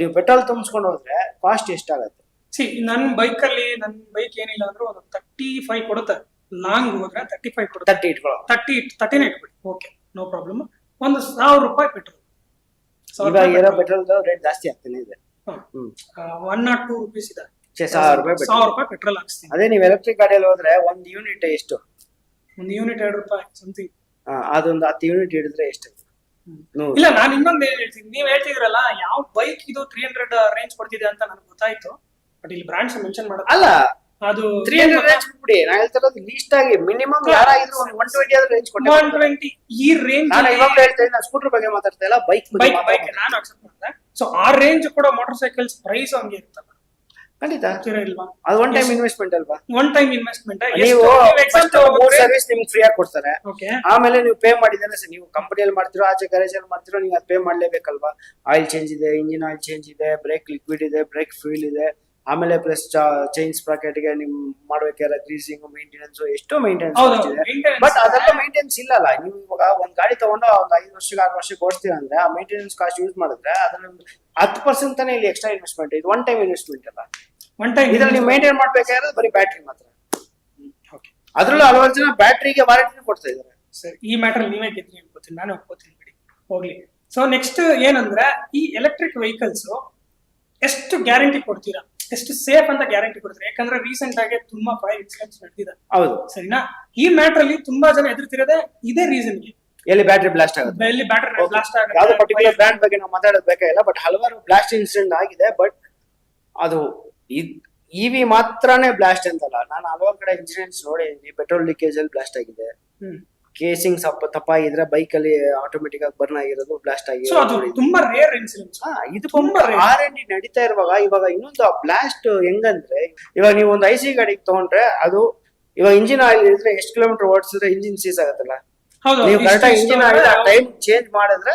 ನೀವು ಪೆಟ್ರೋಲ್ ತುಂಬಿಸ್ಕೊಂಡು ಹೋದ್ರೆ ಕಾಸ್ಟ್ ಎಷ್ಟಾಗತ್ತೆ? ಸಿ ನನ್ನ ಬೈಕ್ ಅಲ್ಲಿ ನನ್ನ ಬೈಕ್ ಏನಿಲ್ಲ ಅಂದ್ರೆ ಒಂದು ತರ್ಟಿ ಫೈವ್ ಕೊಡುತ್ತೆ. ಲಾಂಗ್ ಹೋದ್ರೆ ತರ್ಟಿ ಫೈವ್ ಕೊಡುತ್ತೆ ತರ್ಟಿ ಇಟ್ಕೊಳ್ಳೋ ತರ್ಟಿ ತರ್ಟಿನೇ ಇಟ್ಬಿಡಿ. ಓಕೆ ನೋ ಪ್ರಾಬ್ಲಮ್ ಒಂದು ಸಾವಿರ ರೂಪಾಯಿ ಪೆಟ್ರೋಲ್ ಇವಾಗ ಇರೋ ಪೆಟ್ರೋಲ್ ರೇಟ್ ಜಾಸ್ತಿ ಆಗ್ತಾನೆ ಇದೆ. ಒನ್ ನಾಟ್ ಟೂ ರುಪೀಸ್ ಇದೆ. ಸಾವಿರ ರೂಪಾಯಿ. ಸಾವಿರ ರೂಪಾಯಿ ಪೆಟ್ರೋಲ್ ಹಾಕ್ಸ್ತೀನಿ. ಅದೇ ನೀವು ಎಲೆಕ್ಟ್ರಿಕ್ ಗಾಡಿಯಲ್ಲಿ ಹೋದ್ರೆ ಒಂದು ಯೂನಿಟ್ ಎಷ್ಟು? ಒಂದು ಯೂನಿಟ್ ಎರಡು ರೂಪಾಯಿ ಸಮಥಿಂಗ್ ಅದೊಂದು ಹತ್ತು ಯೂನಿಟ್ ಹಿಡಿದ್ರೆ ಎಷ್ಟು? ಇಲ್ಲ ನಾನು ಇನ್ನೊಂದು ಏನ್ ಹೇಳ್ತೀನಿ. ನೀವ್ ಹೇಳ್ತಿದ್ರಲ್ಲ ಯಾವ ಬೈಕ್ ಇದು ತ್ರೀ ಹಂಡ್ರೆಡ್ ರೇಂಜ್ ಕೊಡ್ತಿದೆ ಅಂತ ನನಗೆ ಗೊತ್ತಾಯ್ತು. ಬಟ್ ಇಲ್ಲಿ ಬ್ರಾಂಡ್ಸ್ ಮೆನ್ಷನ್ ಮಾಡೋದು ಅಲ್ಲ ಅದು ತ್ರೀ ಹಂಡ್ರೆಡ್ ರೇಂಜ್ ಬಿಡಿ ನಾ ಹೇಳ್ತಿರೋದು ಲೀಸ್ಟ್ ಆಗಿ ಮಿನಿಮಮ್ ಯಾರಾಗಿದ್ರು ಒಂದು ಒನ್ ಟ್ವೆಂಟಿ ಆದ್ರೆ ರೇಂಜ್ ಕೊಟ್ಟೆ ಒನ್ ಟ್ವೆಂಟಿ ಈ ರೇಂಜ್ ನಾನು ಇವಾಗ ಹೇಳ್ತಾ ಇದ್ದೀನಿ ಸ್ಕೂಟರ್ ಬಗ್ಗೆ ಮಾತಾಡ್ತಾ ಇಲ್ಲ ಬೈಕ್ ಬೈಕ್ ಬೈಕ್ ನಾನು ಅಕ್ಸೆಪ್ಟ್ ಮಾಡಿದೆ. ಸೊ ಆ ರೇಂಜ್ ಕೂಡ ಮೋಟರ್ ಸೈಕಲ್ಸ್ ಪ್ರೈಸ್ ಹಂಗೆ ಇರ್ತಲ್ಲ ಖಂಡಿತ. ಇಲ್ವಾ ಅದು ಒನ್ ಟೈಮ್ ಇನ್ವೆಸ್ಟ್ಮೆಂಟ್ ಅಲ್ವಾ? ಒನ್ ಟೈಮ್ ಇನ್ವೆಸ್ಟ್ಮೆಂಟ್ ನೀವು ಮೂರ್ ಸರ್ವಿಸ್ ನಿಮ್ಗೆ ಫ್ರೀ ಆಗಿ ಕೊಡ್ತಾರೆ. ಆಮೇಲೆ ನೀವು ಪೇ ಮಾಡಿದ್ರೆ ಸರ್. ನೀವು ಕಂಪನಿಯಲ್ಲಿ ಮಾಡ್ತಿರೋ ಆಚೆ ಗ್ಯಾರೇಜ್ ಅಲ್ಲಿ ಮಾಡ್ತಿರೋ ನೀವು ಅದು ಪೇ ಮಾಡ್ಲೇಬೇಕಲ್ವಾ? ಆಯಿಲ್ ಚೇಂಜ್ ಇದೆ ಇಂಜಿನ್ ಆಯಿಲ್ ಚೇಂಜ್ ಇದೆ ಬ್ರೇಕ್ ಲಿಕ್ವಿಡ್ ಇದೆ ಬ್ರೇಕ್ ಫ್ಯೂಲ್ ಇದೆ. ಆಮೇಲೆ ಪ್ಲಸ್ ಚೈನ್ ಸ್ಪ್ರಾಕೆಟ್ಗೆ ನಿಮ್ ಮಾಡ್ಬೇಕಾದ್ರೆ ಗ್ರೀಸಿಂಗ್ ಮೇಂಟೆನೆನ್ಸ್ ಎಷ್ಟೋ ಮೈಂಟೆನೆನ್ಸ್ maintenance. ಬಟ್ ಅದೆಲ್ಲ ಮೇಂಟೆನೆನ್ಸ್ ಇಲ್ಲಲ್ಲ. ನೀವು ಇವಾಗ ಒಂದ್ ಗಾಡಿ ತಗೊಂಡು ಒಂದ್ ಐದು ವರ್ಷಕ್ಕೆ ಆರು ವರ್ಷಕ್ಕೆ ಓಡಿಸ್ತೀರ ಅಂದ್ರೆ ಆ ಮೇಂಟೆನೆನ್ಸ್ ಕಾಸ್ಟ್ ಯೂಸ್ ಮಾಡಿದ್ರೆ ಅದ್ರಲ್ಲಿ ಒಂದು ಹತ್ತು ಪರ್ಸೆಂಟ್ ತಾನೇ ಇಲ್ಲಿ ಎಕ್ಸ್ಟ್ರಾ ಇನ್ವೆಸ್ಟ್ಮೆಂಟ್ ಇದು ಒನ್ ಟೈಮ್ ಇನ್ವೆಸ್ಟ್ಮೆಂಟ್ ಅಲ್ಲ. ಒನ್ ಟೈಮ್ ಇದ್ರಲ್ಲಿ ನೀವು ಮೇಂಟೈನ್ ಮಾಡ್ಬೇಕಾದ್ರೆ ಬರೀ ಬ್ಯಾಟ್ರಿ ಮಾತ್ರ. ಓಕೆ ಅದ್ರಲ್ಲೂ ಹಲವಾರು ಜನ ಬ್ಯಾಟ್ರಿಗೆ ವಾರಂಟಿ ಕೊಡ್ತಾ ಇದಾರೆ ಸರಿ ಈ ಮ್ಯಾಟರ್ ನೀವೇ ಕೇಳ್ತೀನಿ ಅನ್ಕೋತೀನಿ ನಾನು ಒಪ್ಕೋತೀನಿ ಬಿಡಿ. ಹೋಗ್ಲಿ. ಸೊ ನೆಕ್ಸ್ಟ್ ಏನಂದ್ರೆ ಈ ಎಲೆಕ್ಟ್ರಿಕ್ ವೆಹಿಕಲ್ಸ್ ಎಷ್ಟು ಗ್ಯಾರಂಟಿ ಕೊಡ್ತೀರಾ? ಎಷ್ಟು ಸೇಫ್ ಅಂತ ಗ್ಯಾರಂಟಿ ಕೊಡ್ತಾರೆ. ಯಾಕಂದ್ರೆ ರೀಸೆಂಟ್ ಆಗಿ ತುಂಬಾ ಫೈರ್ ಇನ್ಸಿಡೆಂಟ್ಸ್ ನಡೆದಿದೆ. ಹೌದು. ಸರಿನಾ? ಈ ಮ್ಯಾಟರ್ ಅಲ್ಲಿ ತುಂಬಾ ಜನ ಎದುರ್ತಿರೋದೇ ಇದೇ ರೀಸನ್ ಎಲ್ಲಿ ಬ್ಯಾಟ್ರಿ ಬ್ಲಾಸ್ಟ್ ಆಗುತ್ತೆ? ಎಲ್ಲಿ ಬ್ಯಾಟರಿ ಬ್ಲಾಸ್ಟ್ ಯಾವ್ದು ಪರ್ಟಿಕ್ಯುಲರ್ ಆಗುತ್ತೆ ಬ್ರ್ಯಾಂಡ್ ಬಗ್ಗೆ ನಾವು ಮಾತಾಡೋದು ಬೇಕಾಗಿಲ್ಲ ಬಟ್ ಹಲವಾರು ಬ್ಲಾಸ್ಟ್ ಇನ್ಸಿಡೆಂಟ್ ಆಗಿದೆ ಬಟ್ ಅದು ಇವಿ ಮಾತ್ರನೇ ಬ್ಲಾಸ್ಟ್ ಅಂತಲ್ಲ. ನಾನು ಹಲವಾರು ಕಡೆ ಇನ್ಸಿಡೆಂಟ್ಸ್ ನೋಡಿದ್ದೀನಿ. ಪೆಟ್ರೋಲ್ ಲೀಕೇಜ್ ಅಲ್ಲಿ ಬ್ಲಾಸ್ಟ್ ಆಗಿದೆ. ಕೇಸಿಂಗ್ ತಪ್ಪಾಗಿದ್ರೆ ಬೈಕ್ ಅಲ್ಲಿ ಆಟೋಮೆಟಿಕ್ ಆಗಿ ಬರ್ನ್ ಆಗಿರೋದು ಬ್ಲಾಸ್ಟ್ ಆಗಿರೋದು ಅದು ತುಂಬಾ ರೇರ್ ಇನ್ಸಿಡೆಂಟ್ಸ್ ಹಾ, ಇದು ತುಂಬಾ rare. ಆರ್ ಎನ್ ಡಿ ನಡೀತಾ ಇರುವಾಗ ಇವಾಗ ಇನ್ನೊಂದು ಬ್ಲಾಸ್ಟ್ ಹೆಂಗಂದ್ರೆ ಇವಾಗ ನೀವು ಒಂದು ಐಸಿ ಸಿ ಗಾಡಿಗೆ ತಗೊಂಡ್ರೆ ಅದು ಇವಾಗ ಇಂಜಿನ್ ಆಯಿಲ್ ಇದ್ರೆ ಎಷ್ಟು ಕಿಲೋಮೀಟರ್ ಓಡಿಸಿದ್ರೆ ಇಂಜಿನ್ ಸೀಸ್ ಆಗುತ್ತಲ್ಲ? ಹೌದು ನೀವು ಇಷ್ಟು- ಕರೆಕ್ಟಾಗಿ ಇಷ್ಟು ಇಂಜಿನ್ ಆಯಿಲ್ ಟೈಮ್ ಚೇಂಜ್ ಮಾಡಿದ್ರೆ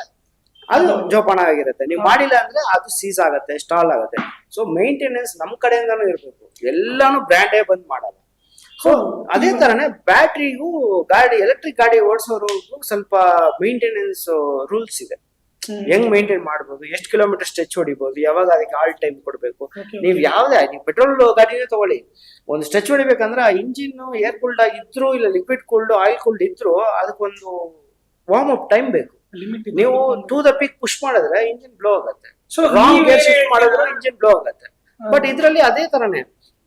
ಅದು ಜೋಪಾನ ಆಗಿರುತ್ತೆ. ನೀವು ಮಾಡಿಲ್ಲ ಅಂದ್ರೆ ಅದು ಸೀಸ್ ಆಗುತ್ತೆ ಸ್ಟಾಲ್ ಆಗುತ್ತೆ. ಸೊ ಮೇಂಟೆನೆನ್ಸ್ ನಮ್ ಕಡೆಯಿಂದಾನು ಇರಬೇಕು. ಎಲ್ಲಾನು ಬ್ರ್ಯಾಂಡೇ ಬಂದ್ ಮಾಡಲ್ಲ. ಸೊ. ಅದೇ ತರನೇ ಬ್ಯಾಟ್ರಿಗೂ ಗಾಡಿ ಎಲೆಕ್ಟ್ರಿಕ್ ಗಾಡಿ ಓಡಿಸೋರ್ಗೂ ಸ್ವಲ್ಪ ಮೇಂಟೆನೆನ್ಸ್ ರೂಲ್ಸ್ ಇದೆ. ಹೆಂಗ್ ಮೇಂಟೈನ್ ಮಾಡ್ಬೋದು ಎಷ್ಟು ಕಿಲೋಮೀಟರ್ ಸ್ಟ್ರೆಚ್ ಹೊಡಿಬಹುದು ಯಾವಾಗ ಅದಕ್ಕೆ ಆಲ್ ಟೈಮ್ ಕೊಡ್ಬೇಕು. ನೀವು. ಯಾವ್ದೇ ನೀವು ಪೆಟ್ರೋಲ್ ಗಾಡಿನೇ ತಗೊಳ್ಳಿ. ಒಂದು ಸ್ಟ್ರೆಚ್ ಹೊಡಿಬೇಕಂದ್ರೆ ಆ ಇಂಜಿನ್ ಏರ್ ಕೂಲ್ಡ್ ಆಗಿದ್ರು ಇಲ್ಲ ಲಿಕ್ವಿಡ್ ಕೂಲ್ಡ್ ಆಯಿಲ್ ಕೂಲ್ಡ್ ಇದ್ರು ಅದಕ್ಕೊಂದು ವಾರ್ಮ್ ಅಪ್ ಟೈಮ್ ಬೇಕು. ನೀವು ಟೂ ದ ಪಿಕ್ ಪುಷ್ ಮಾಡಿದ್ರೆ ಇಂಜಿನ್ ಬ್ಲೋ ಆಗುತ್ತೆ. ಸೊ ರಾಂಗ್ ಗೇರ್ ಶಿಫ್ಟ್ ಮಾಡಿದ್ರೆ ಇಂಜಿನ್ ಬ್ಲೋ ಆಗುತ್ತೆ. ಬಟ್ ಇದ್ರಲ್ಲಿ ಅದೇ ತರನೇ.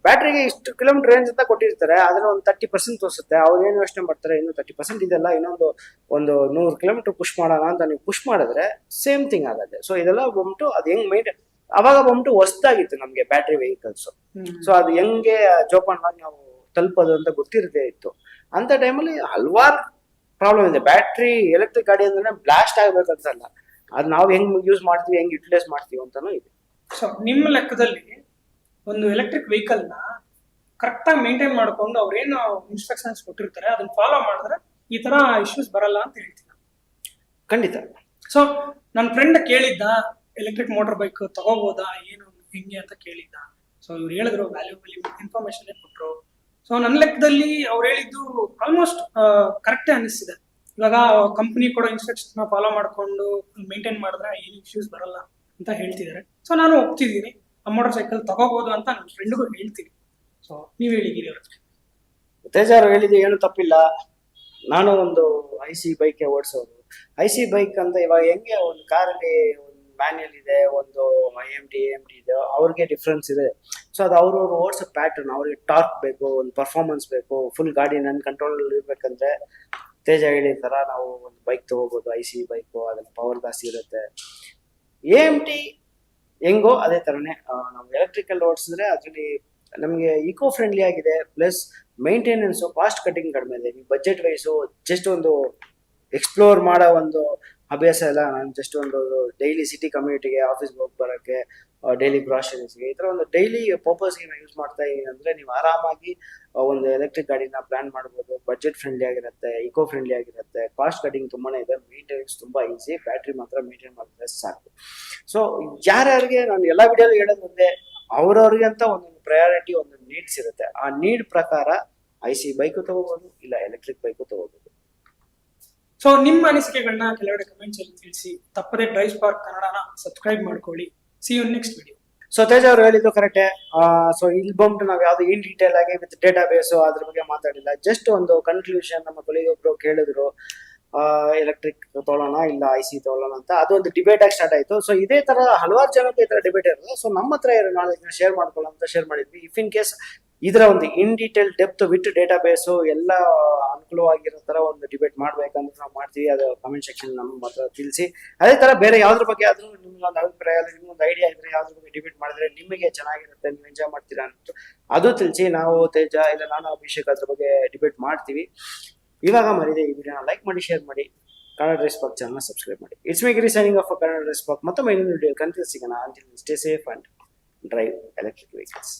ಬ್ಯಾಟ್ರಿಗೆ ಇಷ್ಟು ಕಿಲೋಮೀಟರ್ ರೇಂಜ್ ಅಂತ ಕೊಟ್ಟಿರ್ತಾರೆ ಅದನ್ನ ಒಂದು ತರ್ಟಿ ಪರ್ಸೆಂಟ್ ತೋರಿಸುತ್ತೆ. ಅವ್ರು ಏನು ಯೋಚನೆ ಮಾಡ್ತಾರೆ, ಇನ್ನು ತರ್ಟಿ ಪರ್ಸೆಂಟ್ ಇದೆಲ್ಲ ಇನ್ನೊಂದು ಒಂದು ನೂರು ಕಿಲೋಮೀಟರ್ ಪುಷ್ ಮಾಡೋಣ ಅಂತ ನೀವು ಪುಷ್ ಮಾಡಿದ್ರೆ ಸೇಮ್ ಥಿಂಗ್ ಆಗುತ್ತೆ. ಸೊ ಇದೆಲ್ಲ ಬಂದ್ಬಿಟ್ಟು ಅದು ಹೆಂಗ್ ಮೈಂಟೈನ್ ಅವಾಗ ಬಂದ್ಬಿಟ್ಟು ಹೊಸ್ದಾಗಿತ್ತು ನಮ್ಗೆ ಬ್ಯಾಟ್ರಿ ವೆಹಿಕಲ್ಸ್ ಸೊ ಅದು ಹೆಂಗೆ ಮಾಡಿ ನಾವು ತಲುಪೋದು ಅಂತ ಗೊತ್ತಿರದೇ ಇತ್ತು. ಅಂತ ಟೈಮಲ್ಲಿ ಹಲವಾರು ಪ್ರಾಬ್ಲಮ್ ಇದೆ. ಬ್ಯಾಟ್ರಿ ಎಲೆಕ್ಟ್ರಿಕ್ ಗಾಡಿ ಅಂದ್ರೆ ಬ್ಲಾಸ್ಟ್ ಆಗ್ಬೇಕಂತಲ್ಲ. ಅದು ನಾವು ಹೆಂಗ್ ಯೂಸ್ ಮಾಡ್ತೀವಿ, ಹೆಂಗ್ ಯುಟಿಲೈಸ್ ಮಾಡ್ತೀವಿ ಅಂತಾನು ಇದೆ. ಸೊ ನಿಮ್ಮ ಲೆಕ್ಕದಲ್ಲಿ ಒಂದು ಎಲೆಕ್ಟ್ರಿಕ್ ವೆಹಿಕಲ್ನ ಕರೆಕ್ಟ್ ಆಗಿ ಮೇಂಟೈನ್ ಮಾಡ್ಕೊಂಡು ಅವ್ರೇನು ಇನ್ಸ್ಟ್ರಕ್ಷನ್ಸ್ ಕೊಟ್ಟಿರ್ತಾರೆ ಅದನ್ನ ಫಾಲೋ ಮಾಡಿದ್ರೆ ಈ ತರ ಇಶ್ಯೂಸ್ ಬರಲ್ಲ ಅಂತ ಹೇಳ್ತೀನಿ. ಖಂಡಿತ. ಸೊ ನನ್ನ ಫ್ರೆಂಡ್ ಕೇಳಿದ್ದ ಎಲೆಕ್ಟ್ರಿಕ್ ಮೋಟರ್ ಬೈಕ್ ತಗೋಬೋದಾ ಏನು ಹೆಂಗೆ ಅಂತ ಕೇಳಿದ್ದ. ಸೊ ಇವ್ರು ಹೇಳಿದ್ರು ವ್ಯಾಲ್ಯೂಬಲ್ ಇನ್ಫಾರ್ಮೇಶನ್ ಕೊಟ್ರು. ಸೊ ನನ್ನ ಲೆಕ್ಕದಲ್ಲಿ ಅವ್ರು ಹೇಳಿದ್ದು ಆಲ್ಮೋಸ್ಟ್ ಕರೆಕ್ಟೇ ಅನ್ನಿಸ್ತಿದೆ. ಇವಾಗ ಕಂಪ್ನಿ ಕೊಡೋ ಇನ್ಸ್ಟ್ರಕ್ಷನ್ಸ್ನ ಫಾಲೋ ಮಾಡ್ಕೊಂಡು ಮೇಂಟೈನ್ ಮಾಡಿದ್ರೆ ಏನು ಇಶ್ಯೂಸ್ ಬರಲ್ಲ ಅಂತ ಹೇಳ್ತಿದ್ದಾರೆ. ಸೊ ನಾನು ಒಪ್ತಿದ್ದೀನಿ. ಮೋಟರ್ ಸೈಕಲ್ ತಗೋಬಹುದು ಅಂತ ನನ್ನ ಫ್ರೆಂಡ್ಗೂ ಹೇಳ್ತೀನಿ ಸೊ ನೀವ್ ಹೇಳಿದ್ದೀರಿ ಅವ್ರ ಹತ್ರ. ತೇಜ ಅವ್ರು ಹೇಳಿದ್ದು ಏನು ತಪ್ಪಿಲ್ಲ. ನಾನು ಒಂದು ಐ ಸಿ ಬೈಕ್ ಓಡಿಸೋದು. ಐ ಸಿ ಬೈಕ್ ಅಂತ ಇವಾಗ ಹೆಂಗೆ ಒಂದು ಕಾರಲ್ಲಿ ಒಂದು ಮ್ಯಾನ್ಯಲ್ ಇದೆ, ಒಂದು I M D M D ಇದೆ, ಅವ್ರಿಗೆ ಡಿಫ್ರೆನ್ಸ್ ಇದೆ. ಸೊ ಅದು ಅವ್ರವ್ರು ಓಡಿಸೋ ಪ್ಯಾಟರ್ನ್ ಅವ್ರಿಗೆ ಟಾರ್ಕ್ ಬೇಕು, ಒಂದು ಪರ್ಫಾರ್ಮೆನ್ಸ್ ಬೇಕು ಫುಲ್ ಗಾಡಿ ನನ್ನ ಕಂಟ್ರೋಲ್ ಇರಬೇಕಂದ್ರೆ ತೇಜ ಹೇಳಿರ್ತಾರ ನಾವು ಒಂದು ಬೈಕ್ ತಗೋಬಹುದು ಐ ಸಿ ಬೈಕು ಅದ್ರಲ್ಲಿ ಪವರ್ ಜಾಸ್ತಿ ಇರುತ್ತೆ. ಎ ಎಂ ಟಿ ಹೆಂಗೋ ಅದೇ ತರನೇ ಆ, ನಾವು ಎಲೆಕ್ಟ್ರಿಕಲ್ ಓಡಿಸಿದ್ರೆ ಅದರಲ್ಲಿ ನಮಗೆ ಇಕೋ ಫ್ರೆಂಡ್ಲಿ ಆಗಿದೆ ಪ್ಲಸ್ ಮೇಂಟೆನೆನ್ಸ್ ಕಾಸ್ಟ್ ಕಟಿಂಗ್ ಕಡಿಮೆ ಇದೆ. ನೀವು ಬಜೆಟ್ ವೈಸು ಜಸ್ಟ್ ಒಂದು ಎಕ್ಸ್ಪ್ಲೋರ್ ಮಾಡೋ ಒಂದು ಅಭ್ಯಾಸ ಎಲ್ಲ ನಾನು ಜಸ್ಟ್ ಒಂದು ಡೈಲಿ ಸಿಟಿ ಕಮ್ಯುನಿಟಿಗೆ ಆಫೀಸ್ಗೆ ಹೋಗಿ ಬರೋಕ್ಕೆ ಡೈಲಿ ಗ್ರಾಸರೀಸ್ಗೆ ಈ ಥರ ಒಂದು ಡೈಲಿ ಪರ್ಪಸ್ಗೆ ನಾನು ಯೂಸ್ ಮಾಡ್ತಾ ಇದ್ದೀನಿ ಅಂದರೆ ನೀವು ಆರಾಮಾಗಿ ಒಂದು ಎಲೆಕ್ಟ್ರಿಕ್ ಗಾಡಿನ ಪ್ಲಾನ್ ಮಾಡ್ಬೋದು. ಬಜೆಟ್ ಫ್ರೆಂಡ್ಲಿ ಆಗಿರುತ್ತೆ ಇಕೋ ಫ್ರೆಂಡ್ಲಿ ಆಗಿರುತ್ತೆ. ಕಾಸ್ಟ್ ಕಟಿಂಗ್ ತುಂಬಾನೇ ಇದೆ. ಮೇಂಟೆನೆನ್ಸ್ ತುಂಬಾ ಈಸಿ ಬ್ಯಾಟ್ರಿ ಮಾತ್ರ ಮೇಂಟೈನ್ ಮಾಡಿದ್ರೆ ಸಾಕು. ಸೊ ಯಾರ್ಯಾರಿಗೆ ನಾನು ಎಲ್ಲ ವಿಡಿಯೋಲು ಹೇಳೋದು ಒಂದೇ, ಅವ್ರವ್ರಿಗೆ ಅಂತ ಒಂದೊಂದು ಪ್ರಯಾರಿಟಿ ಒಂದೊಂದು ನೀಡ್ಸ್ ಇರುತ್ತೆ. ಆ ನೀಡ್ ಪ್ರಕಾರ ಐ ಸಿ ಬೈಕು ತಗೋಬಹುದು ಇಲ್ಲ ಎಲೆಕ್ಟ್ರಿಕ್ ಬೈಕು ತಗೋಬಹುದು ಸೊ ನಿಮ್ಮ ಅನಿಸಿಕೆಗಳನ್ನ ಕೆಲವೆಡೆ ಕಮೆಂಟ್ಸ್ ಅಲ್ಲಿ ತಿಳಿಸಿ. ತಪ್ಪದೆ ಡ್ರೈವ್ ಸ್ಪಾರ್ಕ್ ಕನ್ನಡನ ಸಬ್ಸ್ಕ್ರೈಬ್ ಮಾಡ್ಕೊಳ್ಳಿ. See you next video so Tej ಅವ್ರು ಹೇಳಿದ್ದು ಕರೆಕ್ಟೇ ಸೊ ಇಲ್ಲಿ ಬಂದ್ಬಿಟ್ಟು ನಾವು ಯಾವ್ದು ಇನ್ ಡೀಟೇಲ್ ಆಗಿ ವಿತ್ ಡೇಟಾ ಬೇಸ್ ಅದ್ರ ಬಗ್ಗೆ ಮಾತಾಡಿಲ್ಲ. ಜಸ್ಟ್ ಒಂದು ಕನ್ಕ್ಲೂಷನ್ ನಮ್ಮ ಕೊಲೆಗೆ ಒಬ್ರು ಕೇಳಿದ್ರು. ಎಲೆಕ್ಟ್ರಿಕ್ ತೊಗೊಳ್ಳೋಣ ಇಲ್ಲ ಐ ಸಿ ತೊಗೊಳ್ಳೋಣ ಅಂತ. ಅದೊಂದು ಡಿಬೇಟ್ ಆಗಿ ಸ್ಟಾರ್ಟ್ ಆಯ್ತು. ಸೊ ಇದೇ ತರ ಹಲವಾರು ಜನಕ್ಕೆ ಈ ತರ ಡಿಬೇಟ್ ಇರೋದು ಸೊ ನಮ್ಮ ಹತ್ರ ಇರೋ ನಾಲೆಜ್ನ ಶೇರ್ ಮಾಡ್ಕೊಳ್ಳೋ ಅಂತ ಶೇರ್ ಮಾಡಿದ್ವಿ. ಇಫ್ ಇನ್ ಕೇಸ್ ಇದರ ಒಂದು in detail depth with database ಎಲ್ಲ ಅನುಕೂಲವಾಗಿರೋ ತರ ಒಂದು ಡಿಬೇಟ್ ಮಾಡ್ಬೇಕಂದ್ರೆ ನಾವು ಮಾಡ್ತೀವಿ. ಅದು ಕಮೆಂಟ್ ಸೆಕ್ಷನ್ ನಮ್ಮ ಹತ್ರ ತಿಳಿಸಿ. ಅದೇ ತರ ಬೇರೆ ಯಾವ್ದ್ರ ಬಗ್ಗೆ ಆದ್ರೂ ನಿಮ್ಗೆ ಒಂದು ಅಭಿಪ್ರಾಯ ನಿಮ್ಗೊಂದು ಐಡಿಯಾ ಇದ್ರೆ ಯಾವ್ದ್ರ ಬಗ್ಗೆ ಡಿಬೇಟ್ ಮಾಡಿದ್ರೆ ನಿಮಗೆ ಚೆನ್ನಾಗಿರುತ್ತೆ, ನೀವು ಎಂಜಾಯ್ ಮಾಡ್ತೀರಾ ಅಂತ ಅದು ತಿಳಿಸಿ ನಾವು ತೇಜ ಇಲ್ಲ ನಾನು ಅಭಿಷೇಕ್ ಅದ್ರ ಬಗ್ಗೆ ಡಿಬೇಟ್ ಮಾಡ್ತೀವಿ. ಇವಾಗ ಮರಿದೆ ಈ ವಿಡಿಯೋನ ಲೈಕ್ ಮಾಡಿ ಶೇರ್ ಮಾಡಿ. ಕನ್ನಡ ಡ್ರೆಸ್ ಪಾಕ್ ಚಾನಲ್ನ ಸಬ್ಸ್ಕ್ರೈಬ್ ಮಾಡಿ. It's me Giri signing off Kannada dress Pak ಮತ್ತೊಮ್ಮೆ ಇನ್ನೊಂದು ವಿಡಿಯೋ ಕನ್ಫ್ಯೂಸ್ ಸಿಗೋಣ. Until stay safe and drive electric vehicles